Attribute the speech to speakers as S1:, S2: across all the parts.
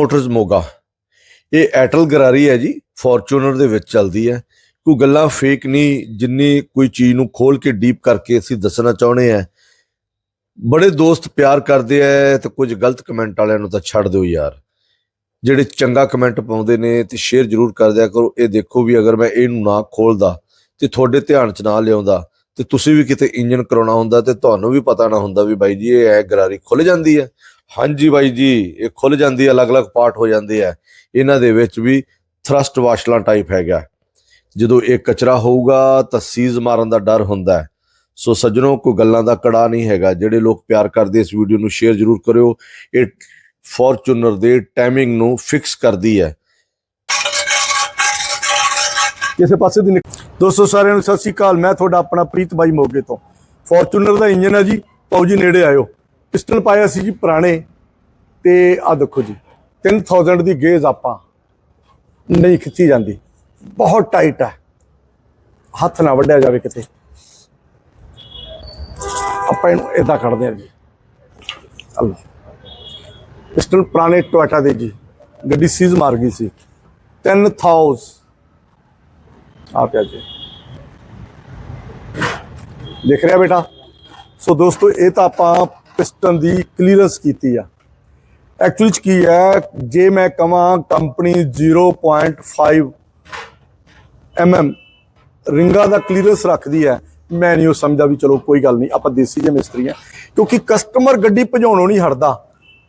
S1: Motors Moga. ਇਹ ਐਟਲ ਗਰਾਰੀ ਹੈ ਜੀ, ਫੋਰਚੂਨਰ ਦੇ ਵਿੱਚ ਚੱਲਦੀ ਹੈ। ਕੋਈ ਗੱਲਾਂ ਫੇਕ ਨਹੀਂ, ਜਿੰਨੀ ਕੋਈ ਚੀਜ਼ ਨੂੰ ਖੋਲ ਕੇ ਡੀਪ ਕਰਕੇ ਅਸੀਂ ਦੱਸਣਾ ਚਾਹੁੰਦੇ ਆ ਬੜੇ ਦੋਸਤ ਪਿਆਰ ਕਰਦੇ ਆ, ਤੇ ਕੁਝ ਗਲਤ ਕਮੈਂਟ ਵਾਲਿਆਂ ਨੂੰ ਤਾਂ ਛੱਡ ਦਿਓ ਯਾਰ। ਜਿਹੜੇ ਚੰਗਾ ਕਮੈਂਟ ਪਾਉਂਦੇ ਨੇ, ਤੇ ਸ਼ੇਅਰ ਜ਼ਰੂਰ ਕਰ ਦਿਆ ਕਰੋ। ਇਹ ਦੇਖੋ ਵੀ ਅਗਰ ਮੈਂ ਇਹਨੂੰ ਨਾ ਖੋਲਦਾ ਤੇ ਤੁਹਾਡੇ ਧਿਆਨ 'ਚ ਨਾ ਲਿਆਉਂਦਾ, ਤੇ ਤੁਸੀਂ ਵੀ ਕਿਤੇ ਇੰਜਨ ਕਰਾਉਣਾ ਹੁੰਦਾ, ਤੇ ਤੁਹਾਨੂੰ ਵੀ ਪਤਾ ਨਾ ਹੁੰਦਾ ਵੀ ਬਾਈ ਜੀ, ਇਹ ਐ ਗਰਾਰੀ ਖੁੱਲ ਜਾਂਦੀ ਹੈ। ਹਾਂਜੀ ਬਾਈ ਜੀ, ਇਹ ਖੁੱਲ ਜਾਂਦੀ ਹੈ, ਅਲੱਗ-ਅਲੱਗ ਪਾਰਟ ਹੋ ਜਾਂਦੇ ਆ। ਇਹਨਾਂ ਦੇ ਵਿੱਚ ਵੀ ਥਰਸਟ ਵਾਸ਼ਲਾਂ ਟਾਈਪ ਹੈਗਾ ਜਦੋਂ ਇਹ ਕਚਰਾ ਹੋਊਗਾ ਤਾਂ ਸੀਜ਼ ਮਾਰਨ ਦਾ ਡਰ ਹੁੰਦਾ ਹੈ। ਸੋ ਸੱਜਣੋ, ਕੋਈ ਗੱਲਾਂ ਦਾ ਕੜਾ ਨਹੀਂ ਹੈਗਾ। ਜਿਹੜੇ ਲੋਕ ਪਿਆਰ ਕਰਦੇ ਇਸ ਵੀਡੀਓ ਨੂੰ ਸ਼ੇਅਰ ਜ਼ਰੂਰ ਕਰਿਓ। ਇਹ ਫੋਰਚੂਨਰ ਦੇ ਟਾਈਮਿੰਗ ਨੂੰ ਫਿਕਸ ਕਰਦੀ ਹੈ।
S2: ਕਿਸੇ ਪਾਸੇ ਦੀ ਦੋਸਤੋ, ਸਾਰਿਆਂ ਨੂੰ ਸਤਿ ਸ੍ਰੀ ਅਕਾਲ। ਮੈਂ ਤੁਹਾਡਾ ਆਪਣਾ ਪ੍ਰੀਤ ਬਾਈ ਮੋਗੇ ਤੋਂ। ਫੋਰਚੂਨਰ ਦਾ ਇੰਜਨ ਹੈ ਜੀ। ਪਾਉ ਜੀ, ਨੇੜੇ ਆਇਓ। ਪਿਸਟਨ ਪਾਇਆ ਸੀ ਜੀ ਪੁਰਾਣੇ ਤੇ ਆ ਦੇਖੋ ਜੀ 3000 ਦੀ ਗੇਜ ਆਪਾਂ ਨਹੀਂ ਖਿੱਚੀ ਜਾਂਦੀ। ਬਹੁਤ ਟਾਈਟ ਹੈ ਹੱਥ ਨਾ ਵੱਢਿਆ ਜਾਵੇ ਕਿਤੇ। ਆਪਾਂ ਇਹਨੂੰ ਇਦਾਂ ਕੱਢਦੇ ਹਾਂ ਜੀ। ਅੱਲਾ ਪਿਸਟਨ ਪੁਰਾਣੇ ਟੋਇਟਾ ਦੇ ਜੀ। ਗੱਡੀ ਸੀਜ਼ ਮਾਰ ਗਈ ਸੀ। 10000 ਆ ਪਿਆ ਜੀ। ਦੇਖ ਰਿਹਾ ਬੇਟਾ? ਸੋ ਦੋਸਤੋ, ਇਹ ਤਾਂ ਆਪਾਂ ਪਿਸਟਨ ਦੀ ਕਲੀਅਰੈਂਸ ਕੀਤੀ ਆ। ਐਕਚੁਅਲੀ ਚ ਕੀ ਹੈ ਜੇ ਮੈਂ ਕਹਾਂ ਕੰਪਨੀ 0.5 mm ਰਿੰਗਾ ਦਾ ਕਲੀਅਰੈਂਸ ਰੱਖਦੀ ਹੈ ਮੈਂ ਨਹੀਂ ਉਹ ਸਮਝਦਾ ਵੀ ਚਲੋ ਕੋਈ ਗੱਲ ਨਹੀਂ, ਆਪਾਂ ਦੇਸੀ ਜਿਹੇ ਮਿਸਤਰੀ ਆ। ਕਿਉਂਕਿ ਕਸਟਮਰ ਗੱਡੀ ਭਜਾਉਣੋਂ ਨਹੀਂ ਹਟਦਾ,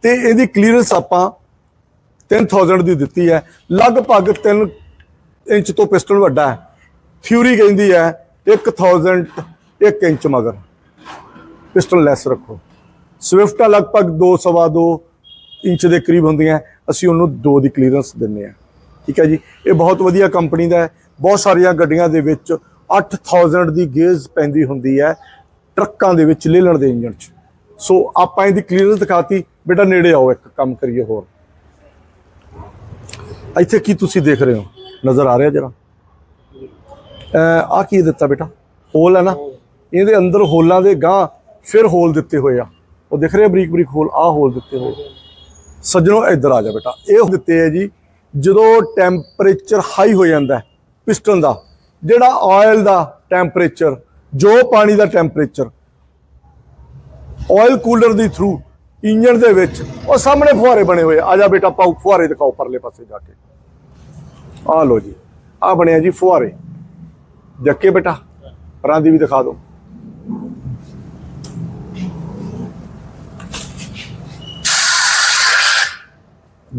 S2: ਤੇ ਇਹਦੀ ਕਲੀਅਰੈਂਸ ਆਪਾਂ 3000 ਦੀ ਦਿੱਤੀ ਹੈ ਲਗਭਗ 3 ਇੰਚ ਤੋਂ ਪਿਸਟਲ ਵੱਡਾ ਹੈ। ਥਿਊਰੀ ਕਹਿੰਦੀ ਹੈ 1000 1 ਇੰਚ ਮਗਰ। ਪਿਸਟਲ ਲੈਸ ਰੱਖੋ। ਸਵਿਫਟ ਲਗਭਗ 2 ਸਵਾ 2 ਇੰਚ ਦੇ ਕਰੀਬ ਹੁੰਦੀਆਂ। ਅਸੀਂ ਉਹਨੂੰ 2 ਦੀ ਕਲੀਅਰੈਂਸ ਦਿੰਨੇ ਆ ਠੀਕ ਹੈ ਜੀ? ਇਹ ਬਹੁਤ ਵਧੀਆ ਕੰਪਨੀ ਦਾ ਹੈ। ਬਹੁਤ ਸਾਰੀਆਂ ਗੱਡੀਆਂ ਦੇ ਵਿੱਚ 8000 ਦੀ ਗੇਜ ਪੈਂਦੀ ਹੁੰਦੀ ਹੈ ਟਰੱਕਾਂ ਦੇ ਵਿੱਚ ਲੇਲਣ ਦੇ ਇੰਜਣ 'ਚ। ਸੋ ਆਪਾਂ ਇਹਦੀ ਕਲੀਅਰੈਂਸ ਦਿਖਾਤੀ। ਬੇਟਾ, ਨੇੜੇ ਆਓ ਇੱਕ ਕੰਮ ਕਰੀਏ ਹੋਰ। ਇੱਥੇ ਕੀ ਤੁਸੀਂ ਦੇਖ ਰਹੇ ਹੋ? ਨਜ਼ਰ ਆ ਰਿਹਾ ਜਰਾ। ਆ ਕੀ ਦਿੱਤਾ ਬੇਟਾ? ਹੋਲ ਹੈ ਨਾ? ਇਹਦੇ ਅੰਦਰ ਹੋਲਾਂ ਦੇ ਗਾਂ ਫਿਰ ਹੋਲ ਦਿੱਤੇ ਹੋਏ ਆ। ਉਹ ਦਿਖ ਰਿਹਾ ਬਰੀਕ ਬਰੀਕ ਹੋਲ ਆ ਹੋਲ ਦਿੱਤੇ ਹੋਏ। ਸੱਜਣੋ, ਇੱਧਰ ਆ ਜਾ ਬੇਟਾ। ਇਹ ਦਿੱਤੇ ਹੈ ਜੀ, ਜਦੋਂ ਟੈਂਪਰੇਚਰ ਹਾਈ ਹੋ ਜਾਂਦਾ ਹੈ ਪਿਸਟਨ ਦਾ, ਜਿਹੜਾ ਆਇਲ ਦਾ ਟੈਂਪਰੇਚਰ ਜੋ ਪਾਣੀ ਦਾ ਟੈਂਪਰੇਚਰ ਆਇਲ ਕੂਲਰ ਦੀ ਥਰੂ ਇੰਜਨ ਦੇ ਵਿੱਚ, ਉਹ ਸਾਹਮਣੇ ਫੁਹਾਰੇ ਬਣੇ ਹੋਏ ਆ। ਆ ਜਾ ਬੇਟਾ ਪਾਉ ਫੁਹਾਰੇ ਦਿਖਾਓ ਪਰਲੇ ਪਾਸੇ ਜਾ ਕੇ। ਆ ਲੋ ਜੀ ਆ ਬਣਿਆ ਜੀ ਫੁਹਾਰੇ। ਜੱਕੇ ਬੇਟਾ? ਪਰਾਂ ਦੀ ਵੀ ਦਿਖਾ ਦਿਓ।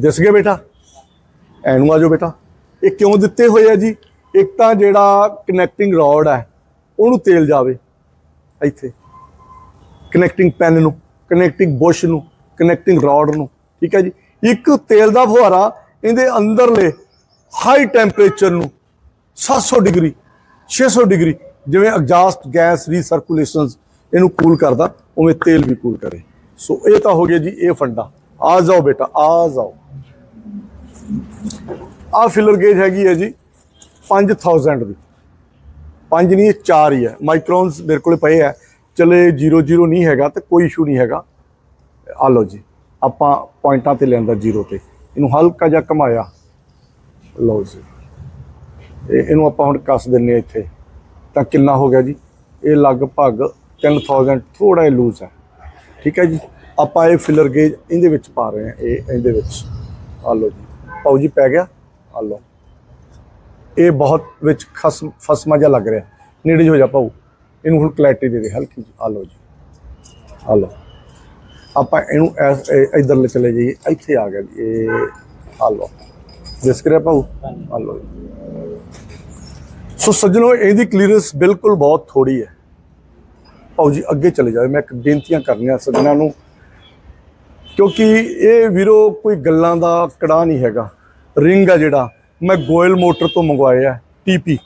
S2: ਦਿਸ ਗਏ ਬੇਟਾ। ਐਨੂੰ ਆ ਜਾਓ ਬੇਟਾ। ਇਹ ਕਿਉਂ ਦਿੱਤੇ ਹੋਏ ਆ ਜੀ? ਇੱਕ ਤਾਂ ਜਿਹੜਾ ਕਨੈਕਟਿੰਗ ਰੋਡ ਹੈ ਉਹਨੂੰ ਤੇਲ ਜਾਵੇ। ਇੱਥੇ। ਕਨੈਕਟਿੰਗ ਪੈਨ ਨੂੰ ਕਨੈਕਟਿੰਗ ਬੁਸ਼ ਨੂੰ ਕਨੈਕਟਿੰਗ ਰੋਡ ਨੂੰ। ਠੀਕ ਹੈ ਜੀ? ਇੱਕ ਤੇਲ ਦਾ ਫੁਹਾਰਾ ਇਹਦੇ ਅੰਦਰਲੇ ਹਾਈ ਟੈਂਪਰੇਚਰ ਨੂੰ 700 ਡਿਗਰੀ 600 ਡਿਗਰੀ, ਜਿਵੇਂ ਐਗਜ਼ਾਸਟ ਗੈਸ ਰੀਸਰਕੂਲੇਸ਼ਨਸ ਇਹਨੂੰ ਕੂਲ ਕਰਦਾ, ਉਵੇਂ ਤੇਲ ਵੀ ਕੂਲ ਕਰੇ। ਸੋ ਇਹ ਤਾਂ ਹੋ ਗਿਆ ਜੀ, ਇਹ ਫੰਡਾ। ਆ ਜਾਓ ਬੇਟਾ, ਆ ਜਾਓ। ਆ ਫਿਲਰ ਗੇਜ ਹੈਗੀ ਹੈ ਜੀ 5000 ਦੀ। ਪੰਜ ਨਹੀਂ ਇਹ ਚਾਰ ਹੀ ਹੈ। ਮਾਈਕਰੋਨਸ ਮੇਰੇ ਕੋਲੇ ਪਏ ਆ ਚਲੇ 00 ਨਹੀਂ ਹੈਗਾ ਤੇ ਕੋਈ ਇਸ਼ੂ ਨਹੀਂ ਹੈਗਾ। ਆ ਲਓ ਜੀ, ਆਪਾਂ ਪੁਆਇੰਟਾਂ ਤੇ ਲੈਂਦਾ 0 ਤੇ। ਇਹਨੂੰ ਹਲਕਾ ਜਿਹਾ ਘਮਾਇਆ। ਲਓ ਜੀ। ਇਹ ਇਹਨੂੰ ਆਪਾਂ ਹੁਣ ਕੱਸ ਦਿੰਨੇ ਆ ਇੱਥੇ। ਤਾਂ ਕਿੰਨਾ ਹੋ ਗਿਆ ਜੀ? ਇਹ ਲਗਭਗ 3000 ਥੋੜਾ ਜਿਹਾ ਲੂਜ਼ ਹੈ। ਠੀਕ ਹੈ ਜੀ? ਆਪਾਂ ਇਹ ਫਿਲਰ ਗੇਜ ਇਹਦੇ ਵਿੱਚ ਪਾ ਰਹੇ ਹਾਂ। ਇਹ ਇਹਦੇ ਵਿੱਚ। ਆ ਲਓ ਜੀ। ਪਾਉ ਜੀ, ਪੈ ਗਿਆ? ਆ ਲਓ ਇਹ ਬਹੁਤ ਵਿੱਚ ਖਸ ਫਸਮਾ ਜਿਹਾ ਲੱਗ ਰਿਹਾ। ਨੇੜੇ ਹੋ ਜਾ ਪਾਉ। ਇਹਨੂੰ ਹੁਣ ਕਲੈਰਿਟੀ ਦੇ ਦੇ, ਹਲਕੀ ਜੀ ਆ ਲਓ ਜੀ। ਆ ਲਓ ਆਪਾਂ ਇਹਨੂੰ ਐਸ- ਚਲੇ ਜਾਈਏ। ਇੱਥੇ ਆ ਗਿਆ ਜੀ। ਇਹ ਆ ਲਓ ਦਿਸ ਕਰਿਆ ਪਾਉ। ਆ ਲਓ ਸੋ ਸੱਜਣੋ, ਇਹਦੀ ਕਲੀਅਰੈਂਸ ਬਿਲਕੁਲ ਬਹੁਤ ਥੋੜੀ ਹੈ। ਪਾਉ ਜੀ, ਅੱਗੇ ਚਲੇ ਜਾਓ। ਮੈਂ ਇੱਕ ਬੇਨਤੀਆਂ ਕਰਨੀਆਂ ਸੱਜਣਾਂ ਨੂੰ। ਕਿਉਂਕਿ ਇਹ ਵੀਰੋ, ਕੋਈ ਗੱਲਾਂ ਦਾ ਕੜਾ ਨਹੀਂ ਹੈਗਾ। ਰਿੰਗ ਆ ਜਿਹੜਾ, ਮੈਂ ਗੋਇਲ ਮੋਟਰ ਤੋਂ ਮੰਗਵਾਇਆ ਟੀਪੀ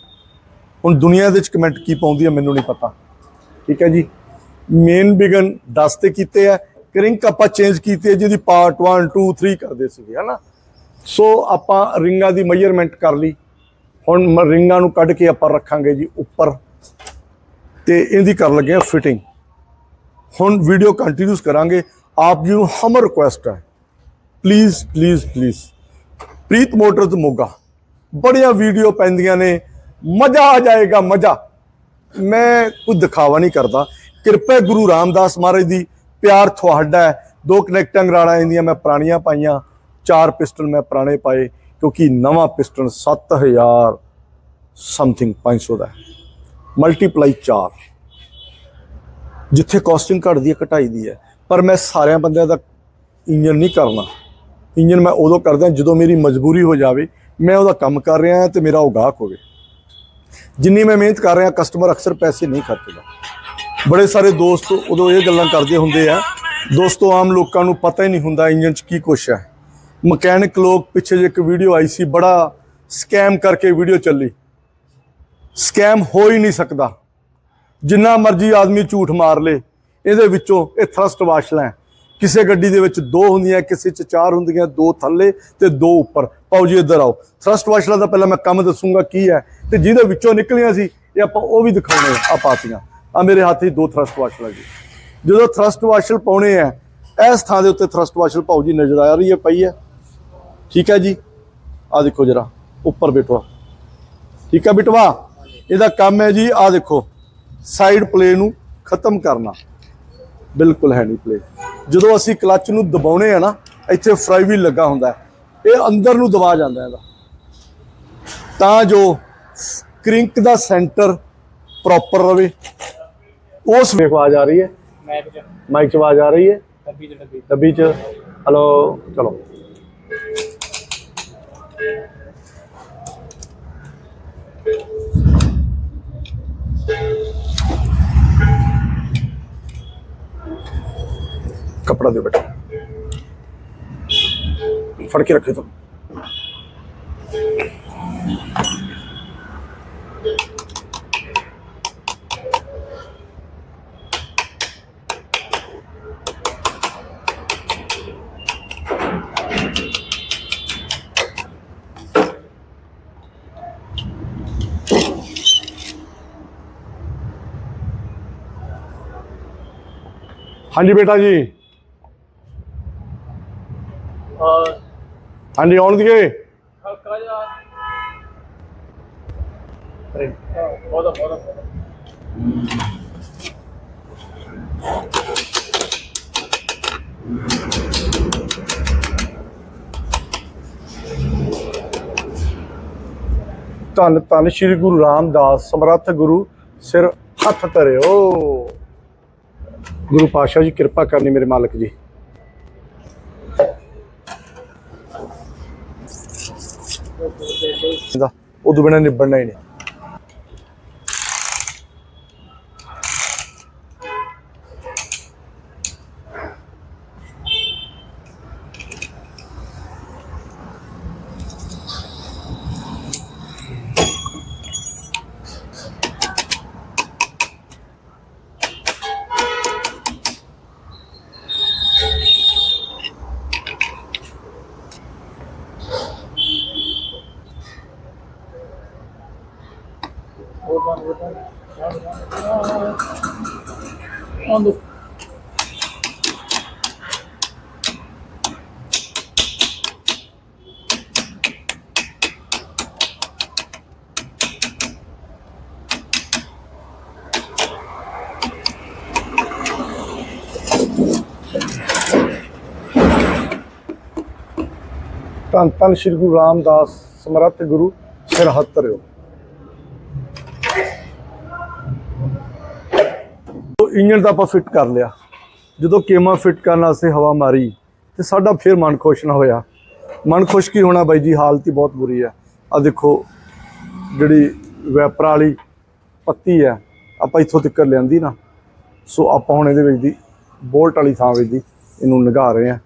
S2: ਹੁਣ ਦੁਨੀਆ ਦੇ ਵਿੱਚ ਕਮੈਂਟ ਕੀ ਪਾਉਂਦੀ ਹੈ ਮੈਨੂੰ ਨਹੀਂ ਪਤਾ। ਠੀਕ ਹੈ ਜੀ? ਮੇਨ ਬਿਗਨ 10 ਤੇ ਕੀਤੇ ਆ ਰਿੰਗ ਆਪਾਂ ਚੇਂਜ ਕੀਤੀ ਹੈ, ਜਿਹਦੀ ਪਾਰਟ 1 2 3 ਕਰਦੇ ਸੀਗੇ, ਹਨਾ? ਸੋ ਆਪਾਂ ਰਿੰਗਾਂ ਦੀ ਮੈਜ਼ਰਮੈਂਟ ਕਰ ਲਈ। ਹੁਣ ਮ- ਰਿੰਗਾਂ ਨੂੰ ਕੱਢ ਕੇ ਆਪਾਂ ਰੱਖਾਂਗੇ ਜੀ ਉੱਪਰ। ਤੇ ਇਹਦੀ ਕਰ ਲੱਗੇ ਆ ਫਿਟਿੰਗ ਹੁਣ ਵੀਡੀਓ ਕੰਟੀਨਿਊਸ ਕਰਾਂਗੇ। ਆਪ ਜੀ ਨੂੰ ਹਮ ਰਿਕੁਐਸਟ ਹੈ। Please please please Preet motors Moga. ਬੜੀਆਂ ਵੀਡੀਓ ਪੈਂਦੀਆਂ ਨੇ। ਮਜ਼ਾ ਆ ਜਾਏਗਾ, ਮਜ਼ਾ। ਮੈਂ ਕੁਝ ਦਿਖਾਵਾ ਨਹੀਂ ਕਰਦਾ। ਕਿਰਪਾ ਗੁਰੂ ਰਾਮਦਾਸ ਮਹਾਰਾਜ ਦੀ। ਪਿਆਰ ਤੁਹਾਡਾ ਹੈ। ਦੋ ਕਨੈਕਟਾਂ ਗਰਾਣਾ ਇਹਦੀਆਂ ਮੈਂ ਪੁਰਾਣੀਆਂ ਪਾਈਆਂ। ਚਾਰ ਪਿਸਟਲ ਮੈਂ ਪੁਰਾਣੇ ਪਾਏ, ਕਿਉਂਕਿ ਨਵਾਂ ਪਿਸਟਲ 7000 ਸਮਥਿੰਗ 500 ਦਾ ਮਲਟੀਪਲਾਈ 4 ਜਿੱਥੇ ਕਾਸਟਿੰਗ ਘਟਦੀ ਹੈ, ਘਟਾਈ ਦੀ ਹੈ। ਪਰ ਮੈਂ ਸਾਰਿਆਂ ਬੰਦਿਆਂ ਦਾ ਇੰਜਨ ਨਹੀਂ ਕਰਨਾ। ਇੰਜਨ ਮੈਂ ਉਦੋਂ ਕਰਦਾ ਜਦੋਂ ਮੇਰੀ ਮਜਬੂਰੀ ਹੋ ਜਾਵੇ, ਮੈਂ ਉਹਦਾ ਕੰਮ ਕਰ ਰਿਹਾ ਹਾਂ ਤੇ ਮੇਰਾ ਉਹ ਗਾਹਕ ਹੋਵੇ। ਜਿੰਨੀ ਮੈਂ ਮਿਹਨਤ ਕਰ ਰਿਹਾ ਕਸਟਮਰ ਅਕਸਰ ਪੈਸੇ ਨਹੀਂ ਖਰਚਦਾ। ਬੜੇ ਸਾਰੇ ਦੋਸਤ ਉਦੋਂ ਇਹ ਗੱਲਾਂ ਕਰਦੇ ਹੁੰਦੇ ਆ, ਦੋਸਤੋ ਆਮ ਲੋਕਾਂ ਨੂੰ ਪਤਾ ਹੀ ਨਹੀਂ ਹੁੰਦਾ ਇੰਜਨ 'ਚ ਕੀ ਕੁਛ ਹੈ। ਮਕੈਨਿਕ ਲੋਕ ਪਿੱਛੇ ਜੇ ਇੱਕ ਵੀਡੀਓ ਆਈ ਸੀ, ਬੜਾ ਸਕੈਮ ਕਰਕੇ ਵੀਡੀਓ ਚੱਲੀ। ਸਕੈਮ ਹੋ ਹੀ ਨਹੀਂ ਸਕਦਾ। ਜਿੰਨਾ ਮਰਜ਼ੀ ਆਦਮੀ ਝੂਠ ਮਾਰ ਲੇ, ਇਹਦੇ ਵਿੱਚੋਂ ਇਹ ਥਰਸਟ ਵਾਸ਼ਲਾਂ ਹੈ। ਕਿਸੇ ਗੱਡੀ ਦੇ ਵਿੱਚ ਦੋ ਹੁੰਦੀਆਂ, ਕਿਸੇ 'ਚ ਚਾਰ ਹੁੰਦੀਆਂ, ਦੋ ਥੱਲੇ ਤੇ ਦੋ ਉੱਪਰ। ਪਾਓ ਜੀ, ਇੱਧਰ ਆਓ। ਥਰਸਟ ਵਾਸ਼ਰਾਂ ਦਾ ਪਹਿਲਾਂ ਮੈਂ ਕੰਮ ਦੱਸੂਗਾ ਕੀ ਹੈ। ਤੇ ਜਿਹਦੇ ਵਿੱਚੋਂ ਨਿਕਲੀਆਂ ਸੀ, ਇਹ ਆਪਾਂ ਉਹ ਵੀ ਦਿਖਾਉਣੇ ਆ, ਆਹ ਪਾਤੀਆਂ। ਆ ਮੇਰੇ ਹੱਥ 'ਚ ਦੋ ਥਰਸਟ ਵਾਸ਼ਲਾਂ ਜੀ। ਜਦੋਂ ਥਰਸਟ ਵਾਸ਼ਲ ਪਾਉਣੇ ਆ, ਇਸ ਥਾਂ ਦੇ ਉੱਤੇ ਥਰਸਟ ਵਾਸ਼ਲ ਪਾਓ ਜੀ, ਨਜ਼ਰ ਆ ਰਹੀ ਹੈ, ਪਈ ਹੈ। ਠੀਕ ਹੈ ਜੀ? ਆ ਦੇਖੋ ਜਰਾ, ਉੱਪਰ ਬਿਟਵਾ। ਠੀਕ ਹੈ ਬਿਟਵਾ? ਇਹਦਾ ਕੰਮ ਹੈ ਜੀ ਆ ਦੇਖੋ ਸਾਈਡ ਪਲੇ ਨੂੰ ਖਤਮ ਕਰਨਾ। ਬਿਲਕੁਲ ਹੈ ਨਹੀਂ ਪਲੇ ਜਦੋਂ ਅਸੀਂ ਕਲੱਚ ਨੂੰ ਦਬਾਉਣੇ ਆ ਨਾ ਇੱਥੇ ਫਰਾਈ ਵੀਲ ਲੱਗਾ ਹੁੰਦਾ ਹੈ। ਇਹ ਅੰਦਰ ਨੂੰ ਦਬਾ ਜਾਂਦਾ ਇਹਦਾ। ਤਾਂ ਜੋ ਕ੍ਰਿੰਕ ਦਾ ਸੈਂਟਰ ਪ੍ਰੋਪਰ ਰਵੇ। ਉਸ ਵੇਖ ਆਵਾਜ਼ ਆ ਰਹੀ ਹੈ। ਮਾਈਕ 'ਚ ਆਵਾਜ਼ ਆ ਰਹੀ ਹੈ।
S3: ਡੱਬੀ ਚ ਡੱਬੀ
S2: ਡੱਬੀ 'ਚ। ਹਲੋ ਚਲੋ। ਕਪੜਾ ਦੇ ਬੇਟਾ ਫੜ ਕੇ ਰੱਖੇ ਤੂੰ। ਹਾਂਜੀ ਬੇਟਾ ਜੀ। ਹਾਂਜੀ ਆਉਣ ਦੀਏ।
S3: ਹਲਕਾ ਜਿਹਾ। ਬਹੁਤ ਬਹੁਤ
S2: ਧੰਨ ਧੰਨ ਸ੍ਰੀ ਗੁਰੂ ਰਾਮਦਾਸ ਸਮਰੱਥ ਗੁਰੂ ਸਿਰ ਹੱਥ ਧਰਿਓ। ਗੁਰੂ ਪਾਤਸ਼ਾਹ ਜੀ ਕਿਰਪਾ ਕਰਨੀ ਮੇਰੇ ਮਾਲਕ ਜੀ। ਦਾ। ਉਦੋਂ ਬਿਨਾਂ ਨਿਬੜਨਾ ਹੀ ਨਹੀਂ। ਧੰਨ ਧੰਨ ਸ੍ਰੀ ਗੁਰੂ ਰਾਮਦਾਸ ਸਮਰੱਥ ਗੁਰੂ ਸਿਰ ਹੱਥ ਧਰਿਓ ਇੰਜਨ ਤਾਂ ਆਪਾਂ ਫਿੱਟ ਕਰ ਲਿਆ, ਜਦੋਂ ਕੇਮਾ ਫਿੱਟ ਕਰਨ ਵਾਸਤੇ ਹਵਾ ਮਾਰੀ, ਤੇ ਸਾਡਾ ਫਿਰ ਮਨ ਖੁਸ਼ ਨਾ ਹੋਇਆ। ਮਨ ਖੁਸ਼ ਕੀ ਹੋਣਾ ਬਾਈ ਜੀ? ਹਾਲਤ ਹੀ ਬਹੁਤ ਬੁਰੀ ਹੈ। ਆ ਦੇਖੋ, ਜਿਹੜੀ ਵੈਪਰ ਵਾਲੀ ਪੱਤੀ ਹੈ, ਆਪਾਂ ਇੱਥੋਂ ਤੱਕ ਲਿਆਂਦੀ ਨਾ। ਸੋ ਆਪਾਂ ਹੁਣ ਇਹਦੇ ਵਿੱਚ ਦੀ ਬੋਲਟ ਵਾਲੀ ਥਾਂ ਵਿੱਚ ਦੀ ਇਹਨੂੰ ਨਿਗਾਹ ਰਹੇ ਹਾਂ।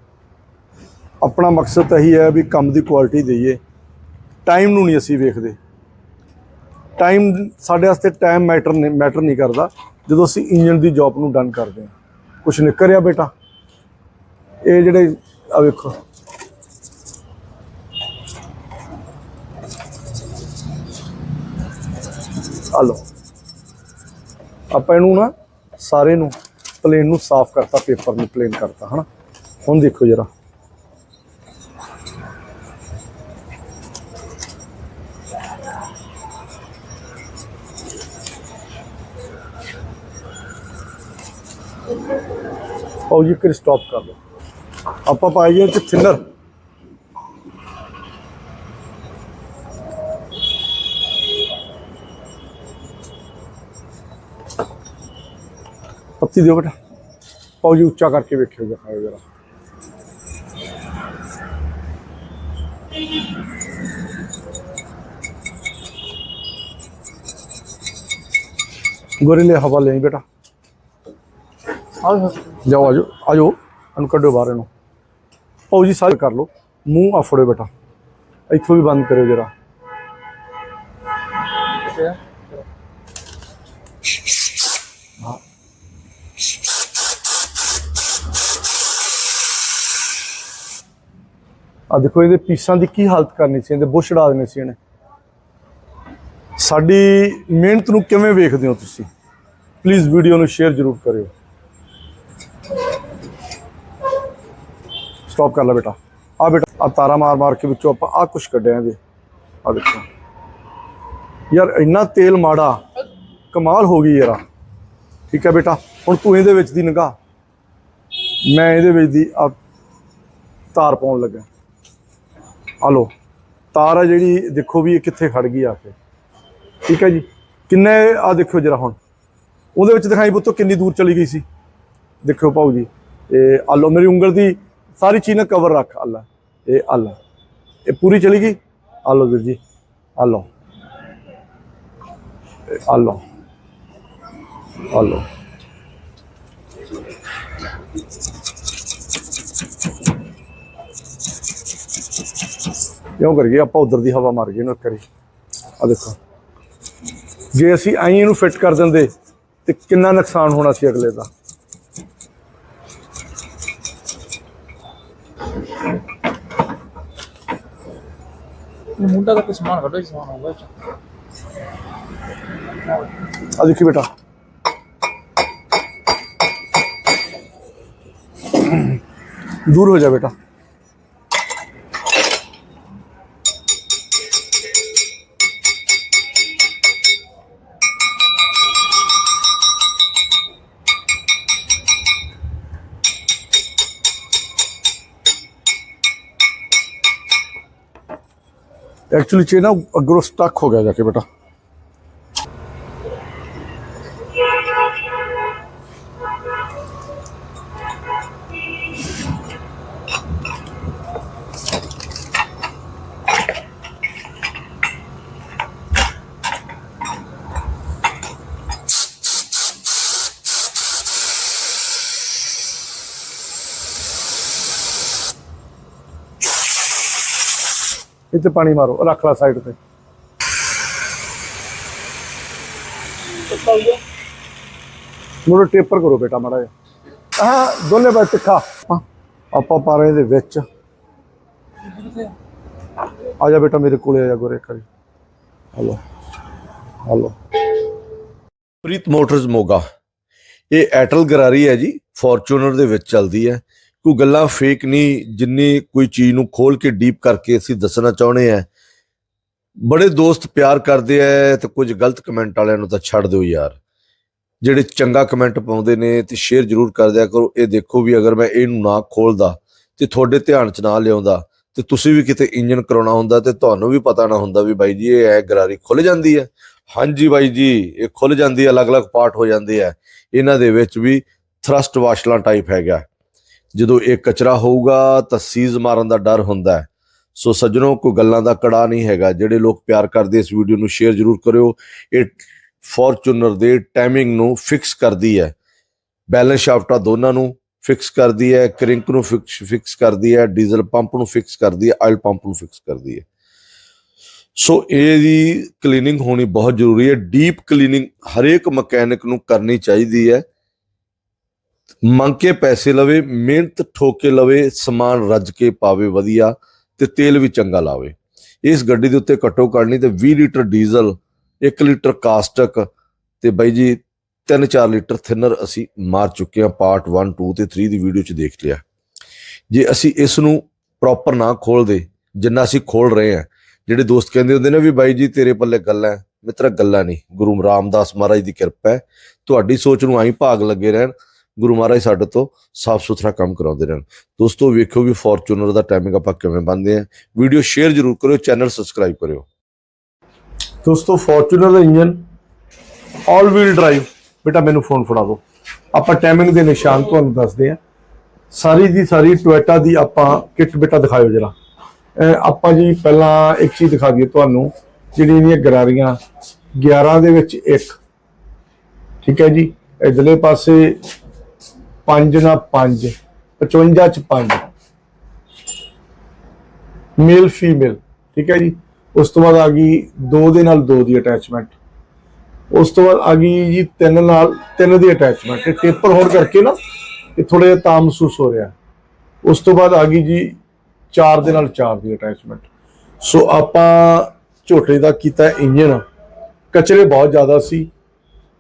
S2: ਆਪਣਾ ਮਕਸਦ ਤਾਂ ਇਹੀ ਹੈ ਵੀ ਕੰਮ ਦੀ ਕੁਆਲਿਟੀ ਦਈਏ। ਟਾਈਮ ਨੂੰ ਨਹੀਂ ਅਸੀਂ ਵੇਖਦੇ। ਟਾਈਮ ਸਾਡੇ ਵਾਸਤੇ ਟਾਈਮ ਮੈਟਰ ਨਹੀਂ ਮੈਟਰ ਨਹੀਂ ਕਰਦਾ। ਜਦੋਂ ਅਸੀਂ ਇੰਜਨ ਦੀ ਜੌਬ ਨੂੰ ਡਨ ਕਰਦੇ ਹਾਂ। ਕੁਛ ਨਿਕਲ ਰਿਹਾ ਬੇਟਾ। ਇਹ ਜਿਹੜੇ ਆ ਵੇਖੋ। ਆ ਲਓ। ਆਪਾਂ ਇਹਨੂੰ ਨਾ ਸਾਰੇ ਨੂੰ ਪਲੇਨ ਨੂੰ ਸਾਫ਼ ਕਰਤਾ, ਪੇਪਰ ਨੂੰ ਪਲੇਨ ਕਰਤਾ, ਹਨਾ? ਹੁਣ ਦੇਖੋ ਜਰਾ। ਉਹ ਜੀ ਕਿ ਸਟਾਪ ਕਰ ਲਓ। ਆਪਾਂ ਪਾਈਏ ਚ ਥਿਨਰ ਪੱਤੀ ਦਿਓ ਬੇਟਾ। ਪਾਓ ਜੀ ਉੱਚਾ ਕਰਕੇ ਵੇਖਿਓ ਜਰਾ ਜਰਾ। ਗੋਰੀਲੇ ਹਵਾ ਲਈ ਬੇਟਾ।
S3: ਆਓ
S2: ਜਾਓ ਆਜੋ ਆਜੋ ਇਹਨੂੰ ਕੱਢੋ ਬਾਹਰ ਇਹਨੂੰ। ਪਾਓ ਜੀ ਸਾਰੇ ਕਰ ਲਓ। ਮੂੰਹ ਆ ਫੜੋ ਬੇਟਾ। ਇੱਥੋਂ ਵੀ ਬੰਦ ਕਰਿਓ ਆ ਦੇਖੋ ਇਹਦੇ ਪੀਸਾਂ ਦੀ ਕੀ ਹਾਲਤ ਕਰਨੀ ਸੀ, ਇਹਦੇ ਬੁੱਸ਼ ਢਾ ਦੇਣੇ ਸੀ ਇਹਨੇ। ਸਾਡੀ ਮਿਹਨਤ ਨੂੰ ਕਿਵੇਂ ਵੇਖਦੇ ਹੋ ਤੁਸੀਂ? ਪਲੀਜ਼ ਵੀਡੀਓ ਨੂੰ ਸ਼ੇਅਰ ਜ਼ਰੂਰ ਕਰਿਓ। ਸਟਾਪ ਕਰ ਲੈ ਬੇਟਾ। ਆ ਬੇਟਾ, ਆ ਤਾਰਾ ਮਾਰ ਮਾਰ ਕੇ ਵਿੱਚੋਂ ਆਪਾਂ ਆ ਕੁਛ ਕੱਢਿਆ ਇਹਦੇ। ਆ ਦੇਖੋ। ਯਾਰ ਇੰਨਾ ਤੇਲ ਮਾੜਾ, ਕਮਾਲ ਹੋ ਗਈ ਯਾਰ ਠੀਕ ਹੈ ਬੇਟਾ, ਹੁਣ ਤੂੰ ਇਹਦੇ ਵਿੱਚ ਦੀ ਨਿਗਾਹ। ਮੈਂ ਇਹਦੇ ਵਿੱਚ ਦੀ ਆ ਤਾਰ ਪਾਉਣ ਲੱਗਾ ਆ ਲੋ ਤਾਰ ਆ ਜਿਹੜੀ, ਦੇਖੋ ਵੀ ਇਹ ਕਿੱਥੇ ਖੜ ਗਈ ਆ ਕੇ। ਠੀਕ ਹੈ ਜੀ? ਕਿੰਨੇ, ਆ ਦੇਖੋ ਜਰਾ ਹੁਣ। ਉਹਦੇ ਵਿੱਚ ਦਿਖਾਈ ਪੁੱਤੋ ਕਿੰਨੀ ਦੂਰ ਚਲੀ ਗਈ ਸੀ। ਦੇਖਿਓ ਭਾਊ ਜੀ। ਇਹ ਆ ਲਓ, ਮੇਰੀ ਉਂਗਲ ਦੀ ਸਾਰੀ ਚੀਜ਼ ਨਾਲ ਕਵਰ ਰੱਖ ਅੱਲਾ ਇਹ ਅੱਲਾ ਇਹ ਪੂਰੀ ਚਲੀ ਗਈ? ਆ ਲਓ ਵੀਰ ਜੀ। ਆ ਲਓ। ਆ ਲਓ। ਆ ਲਓ। ਕਿਉਂ ਕਰ ਗਏ ਆਪਾਂ ਉਧਰ ਦੀ ਹਵਾ ਮਾਰ ਗਏ ਨਾ ਕਰੀ ਆ ਦੇਖੋ। ਜੇ ਅਸੀਂ ਐਂ ਇਹਨੂੰ ਫਿੱਟ ਕਰ ਦਿੰਦੇ ਤੇ ਕਿੰਨਾ ਨੁਕਸਾਨ ਹੋਣਾ ਸੀ ਅਗਲੇ ਦਾ।
S3: ਮੁੰਡਾ ਦਾ ਕੋਈ ਸਮਾਨ ਕੱਢੋ ਸਮਾਨ ਹੋਊਗਾ।
S2: ਆ ਦੇਖੀ ਬੇਟਾ। ਦੂਰ ਹੋ ਜਾ ਬੇਟਾ। ਐਕਚੁਅਲੀ ਚੇ ਨਾ ਅਗਰੋਂ ਸਟਕ ਹੋ ਗਿਆ ਜਾ ਕੇ ਬੇਟਾ ਇੱਥੇ ਪਾਣੀ ਮਾਰੋ, ਰੱਖ ਲਾ ਸਾਈਡ ਤੇ। ਮੋਰੋ ਟੇਪਰ ਕਰੋ ਬੇਟਾ ਮਾੜਾ ਜਿਹਾ। ਹਾਂ ਦੋਨੇ ਬਾਅਦ ਤਿੱਖਾ। ਆਪਾਂ ਪਾ ਰਹੇ ਇਹਦੇ ਵਿੱਚ। ਆ ਜਾ ਬੇਟਾ ਮੇਰੇ ਕੋਲੇ, ਆ ਜਾ ਗੋਰੇ ਕਰੀ। Hello hello.
S1: Preet motors Moga. ਇਹ ਐਟਲ ਗਰਾਰੀ ਹੈ ਜੀ ਫੋਰਚੂਨਰ ਦੇ ਵਿੱਚ ਚੱਲਦੀ ਹੈ। ਕੋਈ ਗੱਲਾਂ ਫੇਕ ਨਹੀਂ, ਜਿੰਨੀ ਕੋਈ ਚੀਜ਼ ਨੂੰ ਖੋਲ ਕੇ ਡੀਪ ਕਰਕੇ ਅਸੀਂ ਦੱਸਣਾ ਚਾਹੁੰਦੇ ਆ ਬੜੇ ਦੋਸਤ ਪਿਆਰ ਕਰਦੇ ਆ ਤੇ ਕੁਝ ਗਲਤ ਕਮੈਂਟ ਵਾਲਿਆਂ ਨੂੰ ਤਾਂ ਛੱਡ ਦਿਓ ਯਾਰ। ਜਿਹੜੇ ਚੰਗਾ ਕਮੈਂਟ ਪਾਉਂਦੇ ਨੇ ਤੇ ਸ਼ੇਅਰ ਜ਼ਰੂਰ ਕਰ ਦਿਆ ਕਰੋ। ਇਹ ਦੇਖੋ ਵੀ ਅਗਰ ਮੈਂ ਇਹਨੂੰ ਨਾ ਖੋਲਦਾ ਤੇ ਤੁਹਾਡੇ ਧਿਆਨ 'ਚ ਨਾ ਲਿਆਉਂਦਾ ਤੇ ਤੁਸੀਂ ਵੀ ਕਿਤੇ ਇੰਜਨ ਕਰਾਉਣਾ ਹੁੰਦਾ ਤੇ ਤੁਹਾਨੂੰ ਵੀ ਪਤਾ ਨਾ ਹੁੰਦਾ ਵੀ ਬਾਈ ਜੀ, ਇਹ ਐ ਗਰਾਰੀ ਖੁੱਲ ਜਾਂਦੀ ਹੈ ਹਾਂਜੀ ਬਾਈ ਜੀ, ਇਹ ਖੁੱਲ ਜਾਂਦੀ ਹੈ ਅਲੱਗ-ਅਲੱਗ ਪਾਰਟ ਹੋ ਜਾਂਦੇ ਆ ਇਹਨਾਂ ਦੇ ਵਿੱਚ ਵੀ ਥਰਸਟ ਵਾਸ਼ਲਾਂ ਟਾਈਪ ਹੈਗਾ। ਜਦੋਂ ਇਹ ਕਚਰਾ ਹੋਊਗਾ ਤਾਂ ਸੀਜ਼ ਮਾਰਨ ਦਾ ਡਰ ਹੁੰਦਾ ਹੈ। ਸੋ ਸੱਜਣੋ, ਕੋਈ ਗੱਲਾਂ ਦਾ ਕੜਾ ਨਹੀਂ ਹੈਗਾ। ਜਿਹੜੇ ਲੋਕ ਪਿਆਰ ਕਰਦੇ ਇਸ ਵੀਡੀਓ ਨੂੰ ਸ਼ੇਅਰ ਜ਼ਰੂਰ ਕਰਿਓ। ਇਹ ਫੋਰਚੂਨਰ ਦੇ ਟਾਈਮਿੰਗ ਨੂੰ ਫਿਕਸ ਕਰਦੀ ਹੈ। ਬੈਲੈਂਸ ਸ਼ਾਫਟਾਂ ਦੋਨਾਂ ਨੂੰ ਫਿਕਸ ਕਰਦੀ ਹੈ, ਕਰਿੰਕ ਨੂੰ ਫਿਕਸ ਫਿਕਸ ਕਰਦੀ ਹੈ, ਡੀਜ਼ਲ ਪੰਪ ਨੂੰ ਫਿਕਸ ਕਰਦੀ ਹੈ, ਆਇਲ ਪੰਪ ਨੂੰ ਫਿਕਸ ਕਰਦੀ ਹੈ। ਸੋ ਇਹਦੀ ਕਲੀਨਿੰਗ ਹੋਣੀ ਬਹੁਤ ਜ਼ਰੂਰੀ ਹੈ। ਡੀਪ ਕਲੀਨਿੰਗ ਹਰੇਕ ਮਕੈਨਿਕ ਨੂੰ ਕਰਨੀ ਚਾਹੀਦੀ ਹੈ। ਮੰਗ ਕੇ ਪੈਸੇ ਲਵੇ, ਮਿਹਨਤ ਠੋਕ ਕੇ ਲਵੇ, ਸਮਾਨ ਰੱਜ ਕੇ ਪਾਵੇ ਵਧੀਆ ਤੇ ਤੇਲ ਵੀ ਚੰਗਾ ਲਾਵੇ ਇਸ ਗੱਡੀ ਦੇ ਉੱਤੇ ਘੱਟੋ ਘੱਟ ਨਹੀਂ ਤੇ 20 ਲੀਟਰ ਡੀਜ਼ਲ 1 ਲੀਟਰ ਕਾਸਟਕ ਤੇ ਬਾਈ ਜੀ 3-4 ਲੀਟਰ ਥਿਨਰ ਅਸੀਂ ਮਾਰ ਚੁੱਕੇ ਹਾਂ ਪਾਰਟ 1 2 ਤੇ 3 ਦੀ ਵੀਡੀਓ ਚ ਦੇਖ ਲਿਆ ਜੇ ਅਸੀਂ ਇਸ ਨੂੰ ਪ੍ਰੋਪਰ ਨਾ ਖੋਲਦੇ ਜਿੰਨਾ ਅਸੀਂ ਖੋਲ ਰਹੇ ਹਾਂ, ਜਿਹੜੇ ਦੋਸਤ ਕਹਿੰਦੇ ਹੁੰਦੇ ਨੇ ਵੀ ਬਾਈ ਜੀ ਤੇਰੇ ਪੱਲੇ ਗੱਲਾਂ ਹੈ। ਮਿੱਤਰਾ ਗੱਲਾਂ ਨਹੀਂ, ਗੁਰੂ ਰਾਮਦਾਸ ਮਹਾਰਾਜ ਦੀ ਕਿਰਪਾ ਹੈ, ਤੁਹਾਡੀ ਸੋਚ ਨੂੰ ਆਈ ਭਾਗ ਲੱਗੇ ਰਹਿਣ ਗੁਰੂ ਮਹਾਰਾਜ ਸਾਡੇ ਤੋਂ ਸਾਫ਼ ਸੁਥਰਾ ਕੰਮ ਕਰਾਉਂਦੇ ਰਹਿਣ। ਦੋਸਤੋ ਵੇਖੋ ਵੀ ਫੋਰਚੂਨਰ ਦਾ ਟਾਈਮਿੰਗ ਆਪਾਂ ਕਿਵੇਂ ਬੰਦੇ ਆ ਵੀਡੀਓ ਸ਼ੇਅਰ ਜ਼ਰੂਰ ਕਰਿਓ ਚੈਨਲ ਸਬਸਕ੍ਰਾਈਬ ਕਰਿਓ।
S2: ਦੋਸਤੋ ਫੋਰਚੂਨਰ ਦਾ ਇੰਜਨ ਆਲ ਵੀਲ ਡਰਾਈਵ ਬੇਟਾ ਮੈਨੂੰ ਫੋਨ ਫੜਾ ਦਿਓ। ਆਪਾਂ ਟਾਈਮਿੰਗ ਦੇ ਨਿਸ਼ਾਨ ਤੁਹਾਨੂੰ ਦੱਸਦੇ ਆ ਸਾਰੀ ਦੀ ਸਾਰੀ ਟੋਇਟਾ ਦੀ ਆਪਾਂ ਕਿੱਟ ਬੇਟਾ ਦਿਖਾਇਓ ਜਰਾ। ਆਪਾਂ ਜੀ ਪਹਿਲਾਂ ਇੱਕ ਚੀਜ਼ ਦਿਖਾ ਦਈਏ ਤੁਹਾਨੂੰ, ਜਿਹੜੀ ਇਹਦੀਆਂ ਗਰਾਰੀਆਂ 11 ਦੇ ਵਿੱਚ ਇੱਕ। ਠੀਕ ਹੈ ਜੀ? ਇਧਰਲੇ ਪਾਸੇ 5 ਨਾਲ 5 55 ਚ 5 ਮੇਲ ਫੀਮੇਲ ਠੀਕ ਹੈ ਜੀ? ਉਸ ਤੋਂ ਬਾਅਦ ਆ ਗਈ 2 ਦੇ ਨਾਲ 2 ਦੀ ਅਟੈਚਮੈਂਟ ਉਸ ਤੋਂ ਬਾਅਦ ਆ ਗਈ ਜੀ 3 ਨਾਲ 3 ਦੀ ਅਟੈਚਮੈਂਟ ਟੇਪਰ ਹੋਣ ਕਰਕੇ ਨਾ, ਇਹ ਥੋੜਾ ਜਿਹਾ ਤਾਂ ਮਹਿਸੂਸ ਹੋ ਰਿਹਾ। ਉਸ ਤੋਂ ਬਾਅਦ ਆ ਗਈ ਜੀ 4 ਦੇ ਨਾਲ 4 ਦੀ ਅਟੈਚਮੈਂਟ ਸੋ ਆਪਾਂ ਝੋਟੇ ਦਾ ਕੀਤਾ ਇੰਜਨ ਕਚਰੇ ਬਹੁਤ ਜ਼ਿਆਦਾ ਸੀ।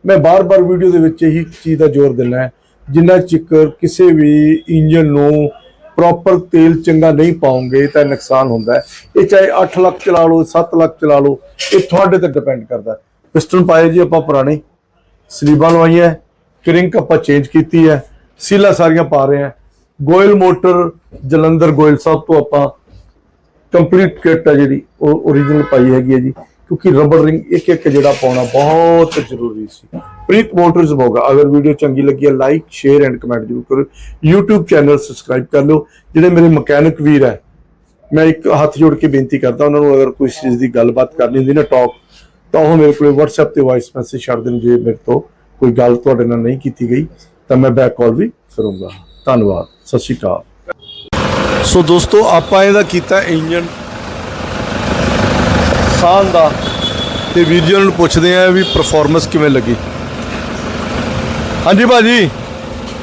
S2: ਮੈਂ ਬਾਰ-ਬਾਰ ਵੀਡੀਓ ਦੇ ਵਿੱਚ ਇਹੀ ਚੀਜ਼ ਦਾ ਜ਼ੋਰ ਦਿੰਦਾ ਹੈ। ਜਿੰਨਾ ਚਿਕਰ ਕਿਸੇ ਵੀ ਇੰਜਨ ਨੂੰ ਪ੍ਰੋਪਰ ਤੇਲ ਚੰਗਾ ਨਹੀਂ ਪਾਉਂਗੇ ਤਾਂ ਨੁਕਸਾਨ ਹੁੰਦਾ ਇਹ ਚਾਹੇ 8 ਲੱਖ ਚਲਾ ਲਓ 7 ਲੱਖ ਚਲਾ ਲਓ, ਇਹ ਤੁਹਾਡੇ ਤੇ ਡਿਪੈਂਡ ਕਰਦਾ ਹੈ। ਪਿਸਟਨ ਪਾਏ ਜੀ ਆਪਾਂ ਪੁਰਾਣੇ। ਸਲੀਬਾਂ ਲਵਾਈਆਂ ਕਰਿੰਕ ਆਪਾਂ ਚੇਂਜ ਕੀਤੀ ਹੈ, ਸੀਲਾ ਸਾਰੀਆਂ ਪਾ ਰਹੇ ਹਾਂ। ਗੋਇਲ ਮੋਟਰ ਜਲੰਧਰ ਗੋਇਲ ਸਾਹਿਬ ਤੋਂ ਆਪਾਂ ਕੰਪਲੀਟ ਕਿੱਟ ਹੈ ਜਿਹੜੀ, ਉਹ origignal ਪਾਈ ਹੈਗੀ ਹੈ ਜੀ। ਕਿਉਂਕਿ ਰਬੜ ਰਿੰਗ ਇੱਕ ਇੱਕ ਜਿਹੜਾ ਪਾਉਣਾ ਬਹੁਤ ਜ਼ਰੂਰੀ ਸੀ। ਪ੍ਰੀਤ ਮੋਟਰਸ ਹੋਗਾ ਅਗਰ ਵੀਡੀਓ ਚੰਗੀ ਲੱਗੀ ਹੈ ਲਾਈਕ ਸ਼ੇਅਰ ਐਂਡ ਕਮੈਂਟ ਜ਼ਰੂਰ ਕਰੋ। YouTube ਚੈਨਲ ਸਬਸਕ੍ਰਾਈਬ ਕਰ ਲਓ, ਜਿਹੜੇ ਮੇਰੇ ਮਕੈਨਿਕ ਵੀਰ ਹੈ, ਮੈਂ ਇੱਕ ਹੱਥ ਜੋੜ ਕੇ ਬੇਨਤੀ ਕਰਦਾ, ਉਹਨਾਂ ਨੂੰ ਅਗਰ ਕੋਈ ਚੀਜ਼ ਦੀ ਗੱਲਬਾਤ ਕਰਨੀ ਹੁੰਦੀ ਨਾ ਟਾਕ ਤਾਂ ਉਹ ਮੇਰੇ ਕੋਲ WhatsApp ਤੇ ਵਾਇਸ ਮੈਸੇਜ ਛੱਡ ਦੇਣ ਜੇ ਮੇਰੇ ਤੋਂ ਕੋਈ ਗੱਲ ਤੁਹਾਡੇ ਨਾਲ ਨਹੀਂ ਕੀਤੀ ਗਈ, ਤਾਂ ਮੈਂ ਬੈਕ ਕਾਲ ਵੀ ਕਰੂੰਗਾ। ਧੰਨਵਾਦ, ਸਤਿ ਸ਼੍ਰੀ ਅਕਾਲ। ਸੋ ਦੋਸਤੋ, ਆਪਾਂ ਇਹਦਾ ਕੀਤਾ ਇੰਜਨ ਸਾਨ ਦਾ। ਤੇ ਵੀਰ ਜੀ ਨੂੰ ਪੁੱਛਦੇ ਆ ਵੀ ਪਰਫਾਰਮੈਂਸ ਕਿਵੇਂ ਲੱਗੀ? ਹਾਂਜੀ ਭਾਜੀ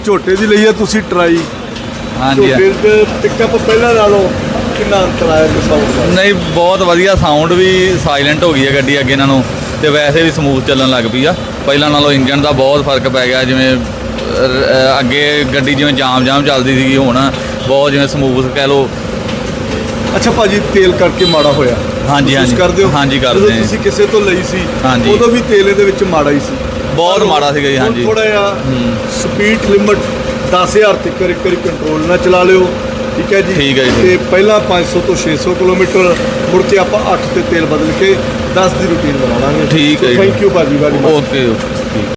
S2: ਝੋਟੇ ਦੀ ਲਈ ਆ ਤੁਸੀਂ ਟਰਾਈ
S4: ਹਾਂਜੀ
S2: ਝੋਟੇ ਤੇ ਪਿਕਅਪ ਪਹਿਲਾਂ ਨਾਲੋਂ ਕਿੰਨਾ ਅੰਤਰ ਆਇਆ ਕਿ ਸਾਊਂਡ ਦਾ?
S4: ਨਹੀਂ ਬਹੁਤ ਵਧੀਆ ਸਾਊਂਡ ਵੀ ਸਾਇਲੈਂਟ ਹੋ ਗਈ ਹੈ ਗੱਡੀ ਅੱਗੇ ਇਹਨਾਂ ਨੂੰ ਤੇ ਵੈਸੇ ਵੀ ਸਮੂਥ ਚੱਲਣ ਲੱਗ ਪਈ ਆ। ਪਹਿਲਾਂ ਨਾਲੋਂ ਇੰਜਨ ਦਾ ਬਹੁਤ ਫ਼ਰਕ ਪੈ ਗਿਆ ਜਿਵੇਂ ਅੱਗੇ ਗੱਡੀ ਜਿਵੇਂ ਜਾਮ ਜਾਮ ਚੱਲਦੀ ਸੀਗੀ ਹੁਣ ਬਹੁਤ ਜਿਵੇਂ ਸਮੂਥ ਕਹਿ ਲੋ
S2: ਅੱਛਾ ਭਾਜੀ ਤੇਲ ਕਰਕੇ ਮਾੜਾ ਹੋਇਆ।
S4: ਹਾਂਜੀ, ਹਾਂਜੀ।
S2: ਕਰਦੇ ਹੋ
S4: ਹਾਂਜੀ, ਕਰਦੇ
S2: ਜਦੋਂ
S4: ਹਾਂ।
S2: ਤੁਸੀਂ ਕਿਸੇ ਤੋਂ ਲਈ ਸੀ
S4: ਹਾਂਜੀ।
S2: ਉਦੋਂ ਵੀ ਤੇਲ ਇਹਦੇ ਵਿੱਚ ਮਾੜਾ ਹੀ ਸੀ
S4: ਬਹੁਤ ਮਾੜਾ ਸੀਗਾ ਜੀ, ਹਾਂਜੀ।
S2: ਥੋੜਾ ਜਿਹਾ ਸਪੀਡ ਲਿਮਟ 10000 ਤੱਕ ਇੱਕ ਵਾਰੀ ਕੰਟਰੋਲ ਨਾਲ ਚਲਾ ਲਿਓ ਠੀਕ ਹੈ ਜੀ
S4: ਠੀਕ ਹੈ ਜੀ।
S2: ਤੇ ਪਹਿਲਾਂ 500 ਤੋਂ 600 ਕਿਲੋਮੀਟਰ ਮੁੜ ਕੇ ਆਪਾਂ 8 ਤੇ ਤੇਲ ਬਦਲ ਕੇ 10 ਦੀ ਰੂਟੀਨ ਬਣਾ ਲਾਂਗੇ
S4: ਠੀਕ ਹੈ ਜੀ।
S2: ਥੈਂਕ ਯੂ ਭਾਜੀ ਵੈਰੀ
S4: ਓਕੇ